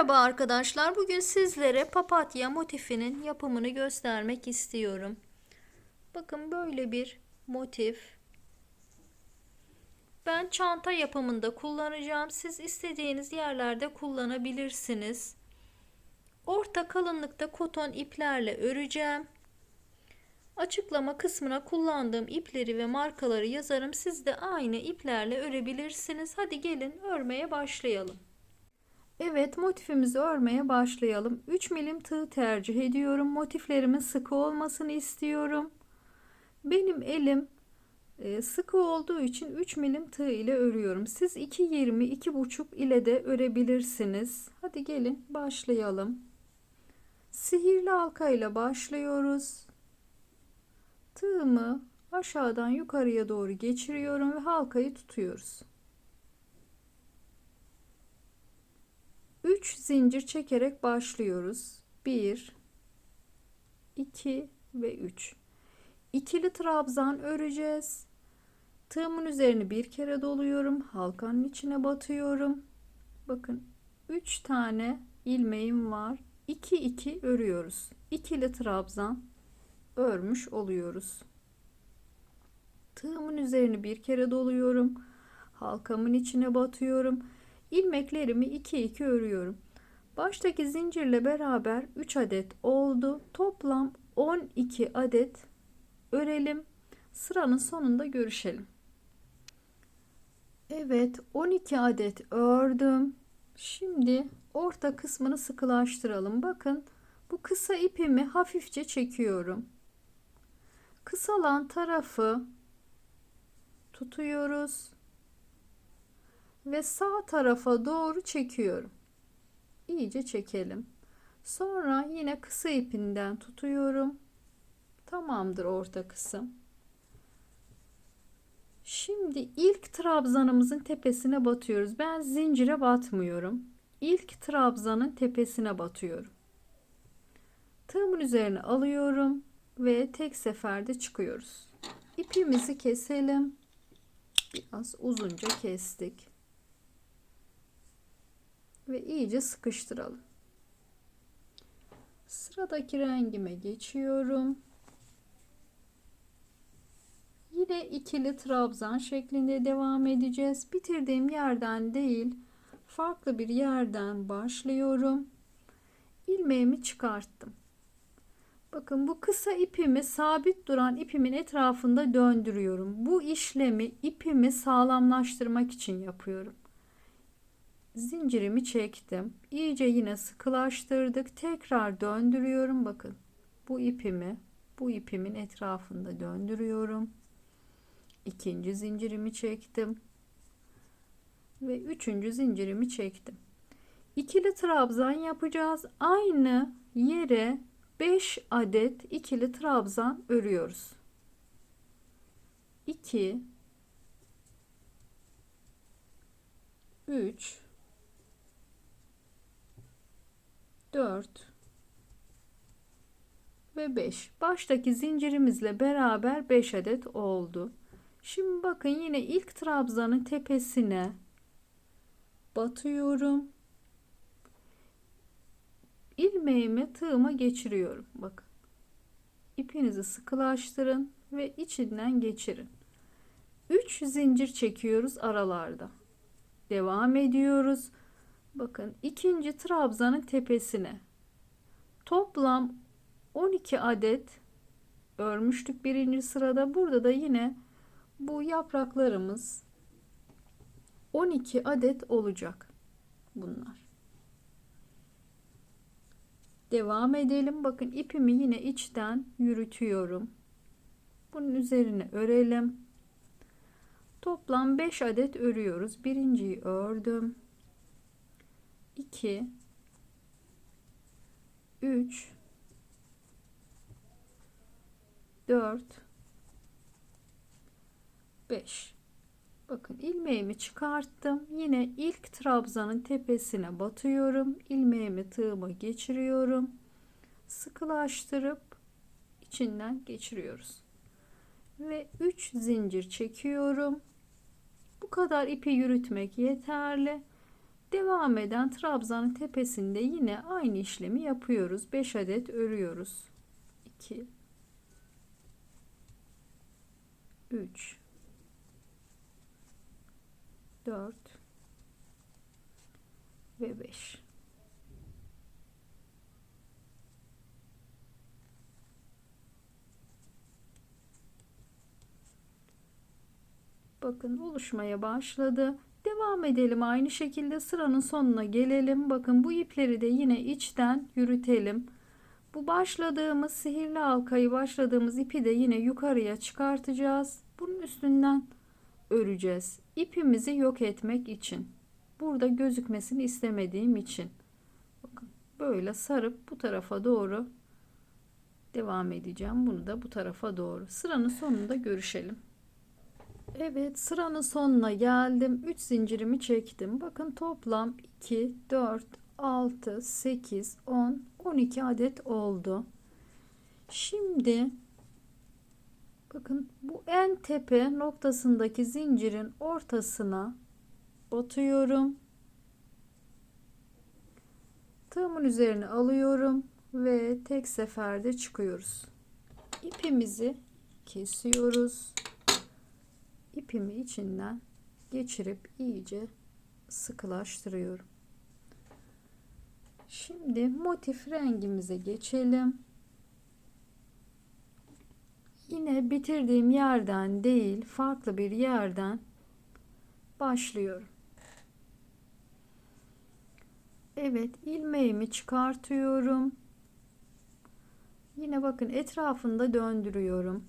Merhaba arkadaşlar. Bugün sizlere papatya motifinin yapımını göstermek istiyorum. Bakın böyle bir motif. Ben çanta yapımında kullanacağım. Siz istediğiniz yerlerde kullanabilirsiniz. Orta kalınlıkta koton iplerle öreceğim. Açıklama kısmına kullandığım ipleri ve markaları yazarım. Siz de aynı iplerle örebilirsiniz. Hadi gelin örmeye başlayalım. Evet motifimizi örmeye başlayalım. 3 milim tığ tercih ediyorum. Motiflerimin sıkı olmasını istiyorum. Benim elim e, sıkı olduğu için 3 milim tığ ile örüyorum. Siz 2.20 2.5 ile de örebilirsiniz. Hadi gelin başlayalım. Sihirli halka ile başlıyoruz. Tığımı aşağıdan yukarıya doğru geçiriyorum ve halkayı tutuyoruz. 3 zincir çekerek başlıyoruz. 1 2 ve 3. İkili trabzan öreceğiz. Tığımın üzerini bir kere doluyorum. Halkanın içine batıyorum. Bakın 3 tane ilmeğim var. 2 2 örüyoruz. İkili trabzan örmüş oluyoruz. Tığımın üzerini bir kere doluyorum. Halkamın içine batıyorum ilmeklerimi 2 2 örüyorum. Baştaki zincirle beraber 3 adet oldu. Toplam 12 adet örelim. Sıranın sonunda görüşelim. Evet 12 adet ördüm. Şimdi orta kısmını sıkılaştıralım. Bakın bu kısa ipimi hafifçe çekiyorum. Kısalan tarafı tutuyoruz ve sağ tarafa doğru çekiyorum. İyice çekelim. Sonra yine kısa ipinden tutuyorum. Tamamdır orta kısım. Şimdi ilk trabzanımızın tepesine batıyoruz. Ben zincire batmıyorum. İlk trabzanın tepesine batıyorum. Tığımın üzerine alıyorum ve tek seferde çıkıyoruz. İpimizi keselim. Biraz uzunca kestik ve iyice sıkıştıralım. Sıradaki rengime geçiyorum. Yine ikili trabzan şeklinde devam edeceğiz. Bitirdiğim yerden değil, farklı bir yerden başlıyorum. İlmeğimi çıkarttım. Bakın bu kısa ipimi sabit duran ipimin etrafında döndürüyorum. Bu işlemi ipimi sağlamlaştırmak için yapıyorum zincirimi çektim. İyice yine sıkılaştırdık. Tekrar döndürüyorum. Bakın bu ipimi bu ipimin etrafında döndürüyorum. İkinci zincirimi çektim. Ve üçüncü zincirimi çektim. İkili trabzan yapacağız. Aynı yere 5 adet ikili trabzan örüyoruz. 2 3 4 ve 5. Baştaki zincirimizle beraber 5 adet oldu. Şimdi bakın yine ilk trabzanın tepesine batıyorum. ilmeğimi tığıma geçiriyorum. Bakın. İpinizi sıkılaştırın ve içinden geçirin. 3 zincir çekiyoruz aralarda. Devam ediyoruz. Bakın ikinci trabzanın tepesine toplam 12 adet örmüştük birinci sırada. Burada da yine bu yapraklarımız 12 adet olacak bunlar. Devam edelim. Bakın ipimi yine içten yürütüyorum. Bunun üzerine örelim. Toplam 5 adet örüyoruz. Birinciyi ördüm. 2 3 4 5 Bakın ilmeğimi çıkarttım. Yine ilk trabzanın tepesine batıyorum. ilmeğimi tığıma geçiriyorum. Sıkılaştırıp içinden geçiriyoruz. Ve 3 zincir çekiyorum. Bu kadar ipi yürütmek yeterli. Devam eden trabzanın tepesinde yine aynı işlemi yapıyoruz. 5 adet örüyoruz. 2 3 4 ve 5 Bakın oluşmaya başladı. Devam edelim aynı şekilde sıranın sonuna gelelim. Bakın bu ipleri de yine içten yürütelim. Bu başladığımız sihirli halkayı başladığımız ipi de yine yukarıya çıkartacağız. Bunun üstünden öreceğiz. İpimizi yok etmek için. Burada gözükmesini istemediğim için. Bakın böyle sarıp bu tarafa doğru devam edeceğim. Bunu da bu tarafa doğru. Sıranın sonunda görüşelim. Evet sıranın sonuna geldim. 3 zincirimi çektim. Bakın toplam 2, 4, 6, 8, 10, 12 adet oldu. Şimdi bakın bu en tepe noktasındaki zincirin ortasına batıyorum. Tığımın üzerine alıyorum ve tek seferde çıkıyoruz. İpimizi kesiyoruz ipimi içinden geçirip iyice sıkılaştırıyorum. Şimdi motif rengimize geçelim. Yine bitirdiğim yerden değil, farklı bir yerden başlıyorum. Evet, ilmeğimi çıkartıyorum. Yine bakın etrafında döndürüyorum.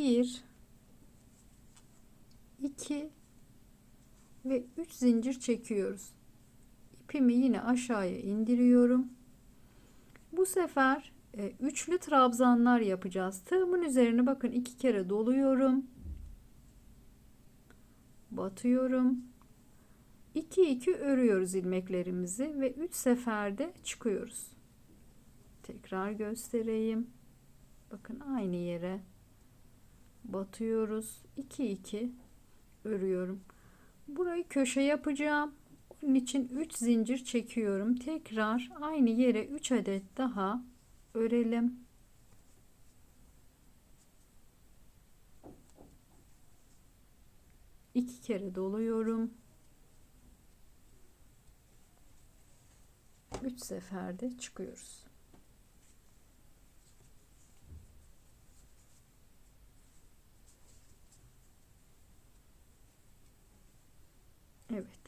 1 2 ve 3 zincir çekiyoruz. İpimi yine aşağıya indiriyorum. Bu sefer e, üçlü trabzanlar yapacağız. Tığımın üzerine bakın iki kere doluyorum. Batıyorum. 2 2 örüyoruz ilmeklerimizi ve 3 seferde çıkıyoruz. Tekrar göstereyim. Bakın aynı yere batıyoruz. 2 2 örüyorum. Burayı köşe yapacağım. Onun için 3 zincir çekiyorum. Tekrar aynı yere 3 adet daha örelim. İki kere doluyorum. 3 seferde çıkıyoruz Evet.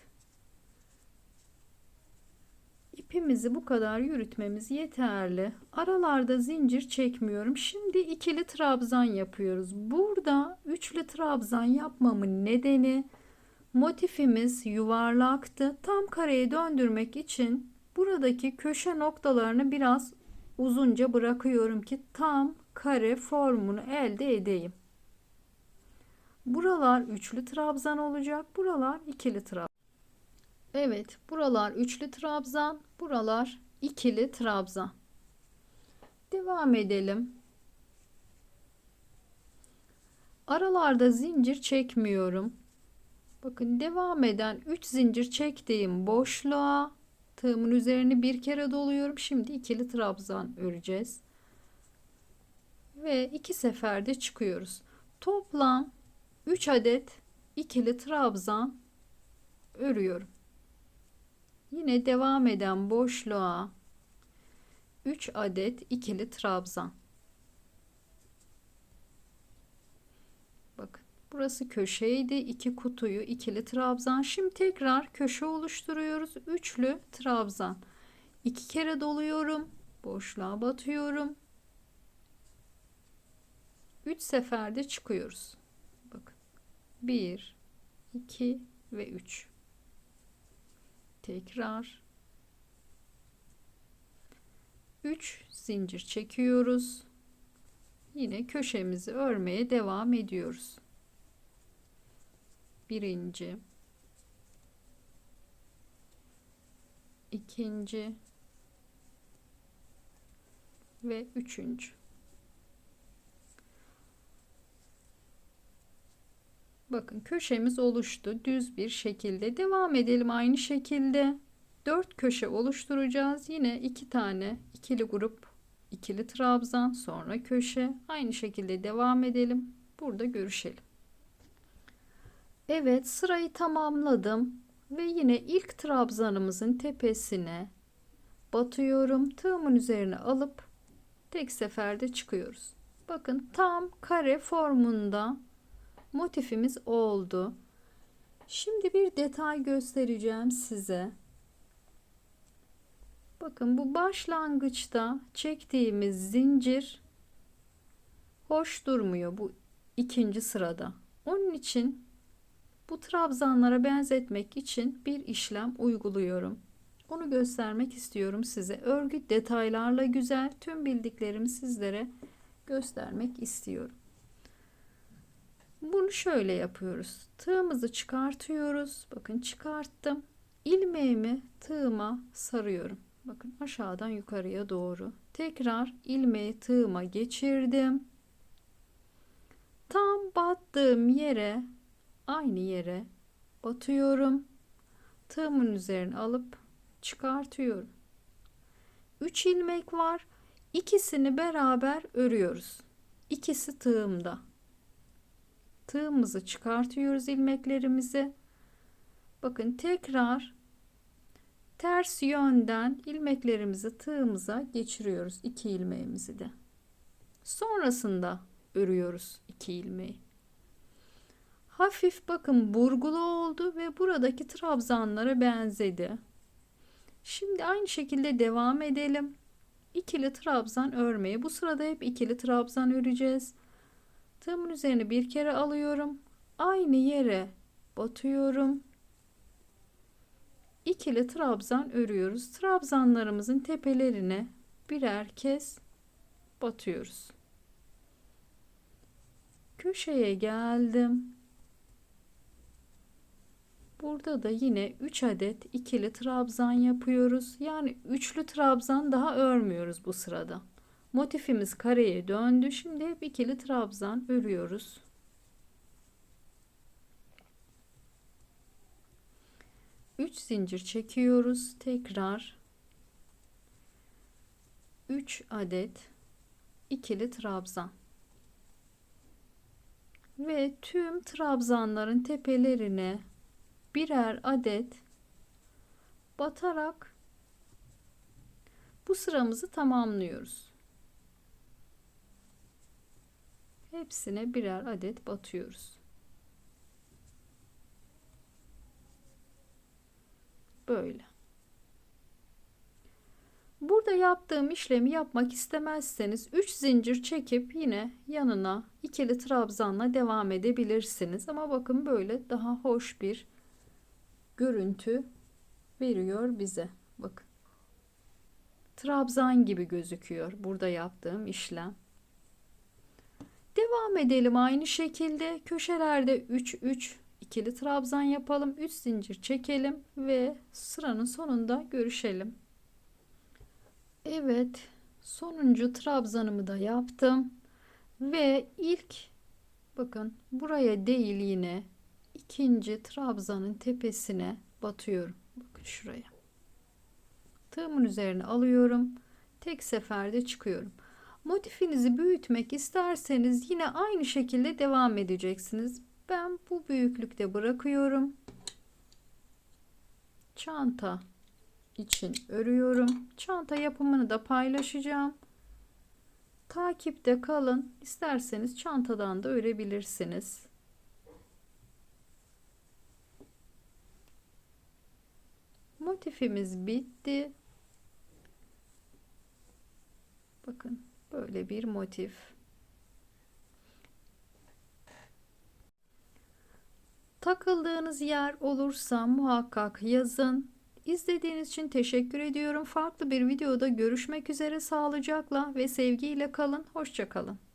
İpimizi bu kadar yürütmemiz yeterli. Aralarda zincir çekmiyorum. Şimdi ikili trabzan yapıyoruz. Burada üçlü trabzan yapmamın nedeni motifimiz yuvarlaktı. Tam kareye döndürmek için buradaki köşe noktalarını biraz uzunca bırakıyorum ki tam kare formunu elde edeyim. Buralar üçlü trabzan olacak. Buralar ikili trabzan. Evet, buralar üçlü trabzan, buralar ikili trabzan. Devam edelim. Aralarda zincir çekmiyorum. Bakın devam eden 3 zincir çektiğim boşluğa tığımın üzerini bir kere doluyorum. Şimdi ikili trabzan öreceğiz. Ve iki seferde çıkıyoruz. Toplam 3 adet ikili trabzan örüyorum. Yine devam eden boşluğa 3 adet ikili trabzan. Bakın burası köşeydi. iki kutuyu ikili trabzan. Şimdi tekrar köşe oluşturuyoruz. Üçlü trabzan. İki kere doluyorum. Boşluğa batıyorum. 3 seferde çıkıyoruz. 1 2 ve 3 tekrar. 3 zincir çekiyoruz. Yine köşemizi örmeye devam ediyoruz. Birinci. İkinci. Ve üçüncü Bakın köşemiz oluştu düz bir şekilde. Devam edelim aynı şekilde. 4 köşe oluşturacağız. Yine iki tane ikili grup, ikili trabzan, sonra köşe. Aynı şekilde devam edelim. Burada görüşelim. Evet, sırayı tamamladım ve yine ilk trabzanımızın tepesine batıyorum. Tığımın üzerine alıp tek seferde çıkıyoruz. Bakın tam kare formunda motifimiz oldu. Şimdi bir detay göstereceğim size. Bakın bu başlangıçta çektiğimiz zincir hoş durmuyor bu ikinci sırada. Onun için bu trabzanlara benzetmek için bir işlem uyguluyorum. Onu göstermek istiyorum size. Örgü detaylarla güzel. Tüm bildiklerimi sizlere göstermek istiyorum. Bunu şöyle yapıyoruz. Tığımızı çıkartıyoruz. Bakın çıkarttım. İlmeğimi tığıma sarıyorum. Bakın aşağıdan yukarıya doğru. Tekrar ilmeği tığıma geçirdim. Tam battığım yere aynı yere batıyorum. Tığımın üzerine alıp çıkartıyorum. 3 ilmek var. İkisini beraber örüyoruz. İkisi tığımda. Tığımızı çıkartıyoruz ilmeklerimizi. Bakın tekrar ters yönden ilmeklerimizi tığımıza geçiriyoruz. iki ilmeğimizi de. Sonrasında örüyoruz iki ilmeği. Hafif bakın burgulu oldu ve buradaki trabzanlara benzedi. Şimdi aynı şekilde devam edelim. İkili trabzan örmeye. Bu sırada hep ikili trabzan öreceğiz. Tığımın üzerine bir kere alıyorum. Aynı yere batıyorum. İkili trabzan örüyoruz. Trabzanlarımızın tepelerine birer kez batıyoruz. Köşeye geldim. Burada da yine 3 adet ikili trabzan yapıyoruz. Yani üçlü trabzan daha örmüyoruz bu sırada. Motifimiz kareye döndü. Şimdi ikili trabzan örüyoruz. Üç zincir çekiyoruz. Tekrar 3 adet ikili trabzan. Ve tüm trabzanların tepelerine birer adet batarak bu sıramızı tamamlıyoruz. Hepsine birer adet batıyoruz. Böyle. Burada yaptığım işlemi yapmak istemezseniz 3 zincir çekip yine yanına ikili trabzanla devam edebilirsiniz. Ama bakın böyle daha hoş bir görüntü veriyor bize. Bakın. Trabzan gibi gözüküyor burada yaptığım işlem. Devam edelim aynı şekilde köşelerde 3 3 ikili trabzan yapalım. 3 zincir çekelim ve sıranın sonunda görüşelim. Evet, sonuncu trabzanımı da yaptım ve ilk bakın buraya değil yine ikinci trabzanın tepesine batıyorum. Bakın şuraya. Tığımın üzerine alıyorum. Tek seferde çıkıyorum. Motifinizi büyütmek isterseniz yine aynı şekilde devam edeceksiniz. Ben bu büyüklükte bırakıyorum. Çanta için örüyorum. Çanta yapımını da paylaşacağım. Takipte kalın. İsterseniz çantadan da örebilirsiniz. Motifimiz bitti. Bakın böyle bir motif. Takıldığınız yer olursa muhakkak yazın. İzlediğiniz için teşekkür ediyorum. Farklı bir videoda görüşmek üzere sağlıcakla ve sevgiyle kalın. Hoşçakalın.